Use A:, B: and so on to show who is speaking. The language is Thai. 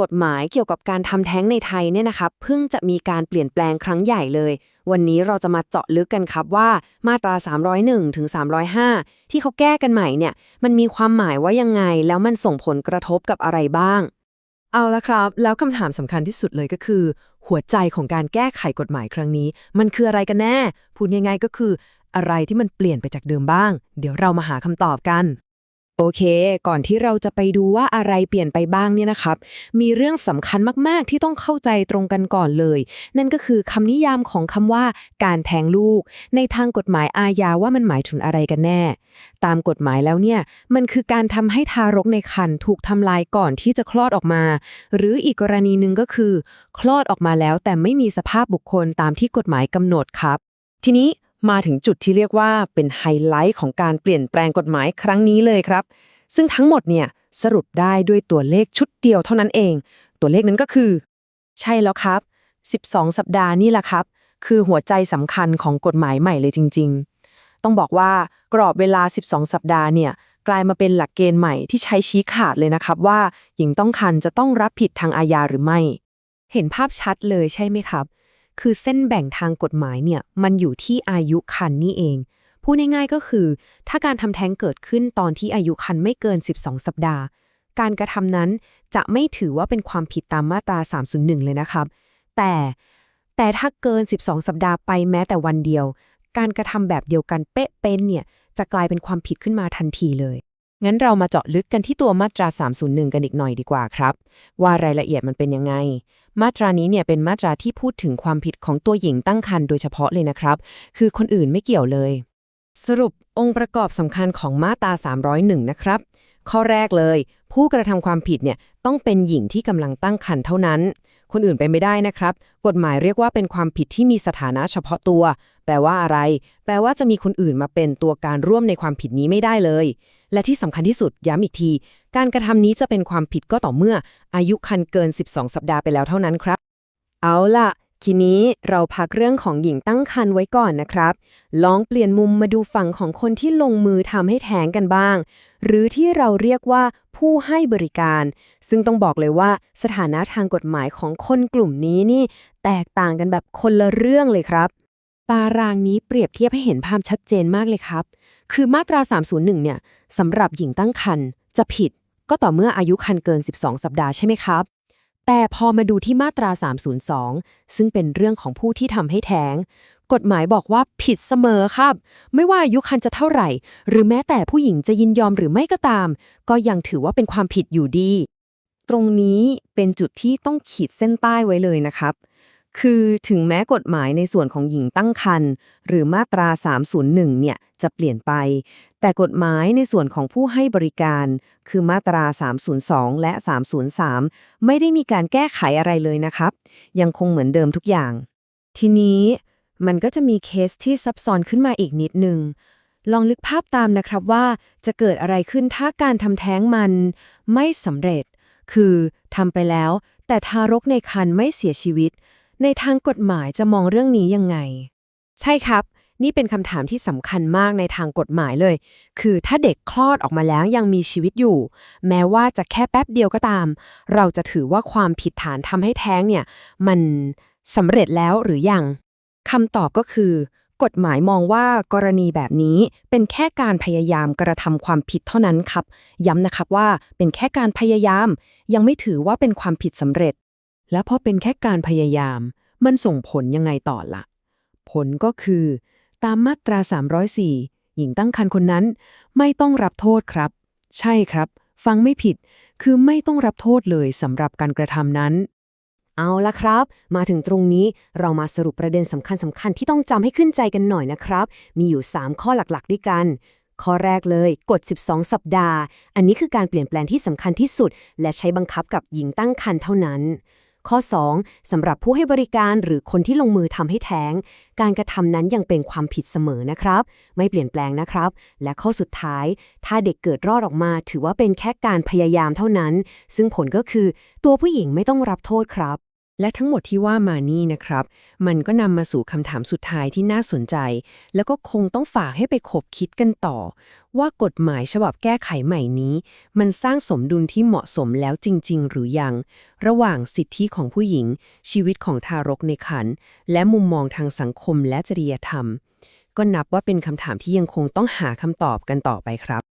A: กฎหมายเกี่ยวกับการทำแท้งในไทยเนี่ยนะครับเพิ่งจะมีการเปลี่ยนแปลงครั้งใหญ่เลย วันนี้เราจะมาเจาะลึกกันครับว่ามาตรา 301 ถึง 305 ที่เขาแก้กันใหม่เนี่ยมันมีความหมายว่ายังไง แล้วมันส่งผลกระทบกับอะไรบ้าง
B: เอาละครับ แล้วคำถามสำคัญที่สุดเลยก็คือ หัวใจของการแก้ไขกฎหมายครั้งนี้ มันคืออะไรกันแน่ พูดง่ายๆก็คือ อะไรที่มันเปลี่ยนไปจากเดิมบ้าง เดี๋ยวเรามาหาคำตอบกัน
A: โอเค ก่อนที่เราจะไปดูว่าอะไรเปลี่ยนไปบ้างเนี่ยนะครับ มีเรื่องสำคัญมากๆ ที่ต้องเข้าใจตรงกันก่อนเลย นั่นก็คือคำนิยามของคำว่า การแทงลูก ในทางกฎหมายอาญาว่ามันหมายถึงอะไรกันแน่ ตามกฎหมายแล้วเนี่ย มันคือการทำให้ทารกในครรภ์ถูกทำลายก่อนที่จะคลอดออกมา หรืออีกกรณีหนึ่งก็คือ คลอดออกมาแล้วแต่ไม่มีสภาพบุคคลตามที่กฎหมายกำหนดครับ ทีนี้ มาถึงจุดที่เรียกว่าเป็นไฮไลท์ของการเปลี่ยนแปลงกฎหมายครั้งนี้เลยครับ ซึ่งทั้งหมดเนี่ยสรุปได้ด้วยตัวเลขชุดเดียวเท่านั้นเอง ตัวเลขนั้นก็คือ ใช่แล้วครับ 12 สัปดาห์นี่แหละครับ คือหัวใจสำคัญของกฎหมายใหม่เลยจริง ๆ ต้องบอกว่ากรอบเวลา 12 สัปดาห์เนี่ยกลายมาเป็นหลักเกณฑ์ใหม่ที่ใช้ชี้ขาดเลยนะครับว่าหญิงต้องครรภ์จะต้องรับผิดทางอาญาหรือไม่ เห็นภาพชัดเลยใช่ไหมครับ คือเส้นแบ่งทางกฎหมายเนี่ยมันอยู่ที่อายุคันนี่เอง พูดง่ายๆก็คือ ถ้าการทำแท้งเกิดขึ้นตอนที่อายุคันไม่เกิน 12 สัปดาห์ การกระทำนั้นจะไม่ถือว่าเป็นความผิดตามมาตรา 301 เลยนะครับ แต่แต่ถ้าเกิน 12 สัปดาห์ไปแม้แต่วันเดียว การกระทำแบบเดียวกันเป๊ะเป็นเนี่ยจะกลายเป็นความผิดขึ้นมาทันทีเลย งั้นเรามาเจาะลึกกันที่ตัวมาตรา 301 กันอีกหน่อยดีกว่าครับ ว่ารายละเอียดมันเป็นยังไง มาตรานี้เนี่ยเป็นมาตราที่พูดถึงความผิดของตัวหญิงตั้งครรภ์โดยเฉพาะเลยนะครับ คือคนอื่นไม่เกี่ยวเลย สรุปองค์ประกอบสำคัญของมาตรา 301 นะครับ ข้อแรกเลย ผู้กระทำความผิดเนี่ยต้องเป็นหญิงที่กำลังตั้งครรภ์เท่านั้น คนอื่นเป็นไม่ได้นะครับ กฎหมายเรียกว่าเป็นความผิดที่มีสถานะเฉพาะตัว แปลว่าอะไร แปลว่าจะมีคนอื่นมาเป็นตัวการร่วมในความผิดนี้ไม่ได้เลย และที่สำคัญที่สุดย้ำอีกที การกระทำนี้จะเป็นความผิดก็ต่อเมื่อ อายุคันเกิน 12 สัปดาห์ไปแล้วเท่านั้นครับ เอาล่ะ ทีนี้เราพักเรื่องของหญิงตั้งครรภ์ไว้ก่อนนะครับ ลองเปลี่ยนมุมมาดูฝั่งของคนที่ลงมือทำให้แท้งกันบ้าง หรือที่เราเรียกว่าผู้ให้บริการ ซึ่งต้องบอกเลยว่าสถานะทางกฎหมายของคนกลุ่มนี้นี่ แตกต่างกันแบบคนละเรื่องเลยครับ ตารางนี้เปรียบเทียบให้เห็นภาพชัดเจนมากเลยครับ คือมาตรา 301 เนี่ยสำหรับหญิงตั้งครรภ์จะผิดก็ต่อเมื่ออายุครรภ์เกิน 12 สัปดาห์ใช่ไหมครับ แต่พอมาดูที่มาตรา 302 ซึ่งเป็นเรื่องของผู้ที่ทำให้แท้ง กฎหมายบอกว่าผิดเสมอครับ ไม่ว่าอายุครรภ์จะเท่าไหร่ หรือแม้แต่ผู้หญิงจะยินยอมหรือไม่ก็ตาม ก็ยังถือว่าเป็นความผิดอยู่ดี ตรงนี้เป็นจุดที่ต้องขีดเส้นใต้ไว้เลยนะครับ คือถึงแม้กฎหมายในส่วนของหญิงตั้งครรภ์หรือมาตรา 301 เนี่ยจะเปลี่ยนไป แต่กฎหมายในส่วนของผู้ให้บริการ คือมาตรา 302 และ 303 ไม่ได้มีการแก้ไขอะไรเลยนะครับ ยังคงเหมือนเดิมทุกอย่าง ทีนี้มันก็จะมีเคสที่ซับซ้อนขึ้นมาอีกนิดนึง ลองนึกภาพตามนะครับว่าจะเกิดอะไรขึ้นถ้าการทำแท้งมันไม่สำเร็จ คือทำไปแล้ว แต่ทารกในครรภ์ไม่เสียชีวิต ในทางกฎหมายจะมองเรื่องนี้ยังไง ใช่ครับ นี่เป็นคำถามที่สำคัญมากในทางกฎหมายเลย คือถ้าเด็กคลอดออกมาแล้วยังมีชีวิตอยู่ แม้ว่าจะแค่แป๊บเดียวก็ตาม เราจะถือว่าความผิดฐานทำให้แท้งเนี่ย มันสำเร็จแล้วหรือยังคำตอบก็คือ กฎหมายมองว่ากรณีแบบนี้เป็นแค่การพยายามกระทำความผิดเท่านั้นครับ ย้ำนะครับว่าเป็นแค่การพยายาม ยังไม่ถือว่าเป็นความผิดสำเร็จ และพอเป็นแค่การพยายาม มันส่งผลยังไงต่อละ่ะ ผลก็คือ ตามมาตรา 304 หญิงตั้งครรภ์คนนั้น ไม่ต้องรับโทษครับ ใช่ครับ ฟังไม่ผิด คือไม่ต้องรับโทษเลยสำหรับการกระทำนั้น เอาละครับ มาถึงตรงนี้เรามาสรุปประเด็นสำคัญสำคัญที่ต้องจำให้ขึ้นใจกันหน่อยนะครับ มีอยู่ 3 ข้อหลักๆ ด้วยกันข้อแรกเลยกฎ 12 สัปดาห์ อันนี้คือการเปลี่ยนแปลงที่สำคัญที่สุด และใช้บังคับกับหญิงตั้งครรภ์เท่านั้น ข้อ 2สำหรับผู้ให้บริการหรือคนที่ลงมือทำให้แท้ง การกระทำนั้นยังเป็นความผิดเสมอนะครับ ไม่เปลี่ยนแปลงนะครับ และข้อสุดท้าย ถ้าเด็กเกิดรอดออกมา ถือว่าเป็นแค่การพยายามเท่านั้น ซึ่งผลก็คือตัวผู้หญิงไม่ต้องรับโทษครับ
B: และทั้งหมดที่ว่ามานี่นะครับ มันก็นำมาสู่คำถามสุดท้ายที่น่าสนใจ แล้วก็คงต้องฝากให้ไปคบคิดกันต่อ ว่ากฎหมายฉบับแก้ไขใหม่นี้ มันสร้างสมดุลที่เหมาะสมแล้วจริง ๆ หรือยัง ระหว่างสิทธิของผู้หญิง ชีวิตของทารกในครรภ์และมุมมองทางสังคมและจริยธรรม ก็นับว่าเป็นคำถามที่ยังคงต้องหาคำตอบกันต่อไปครับ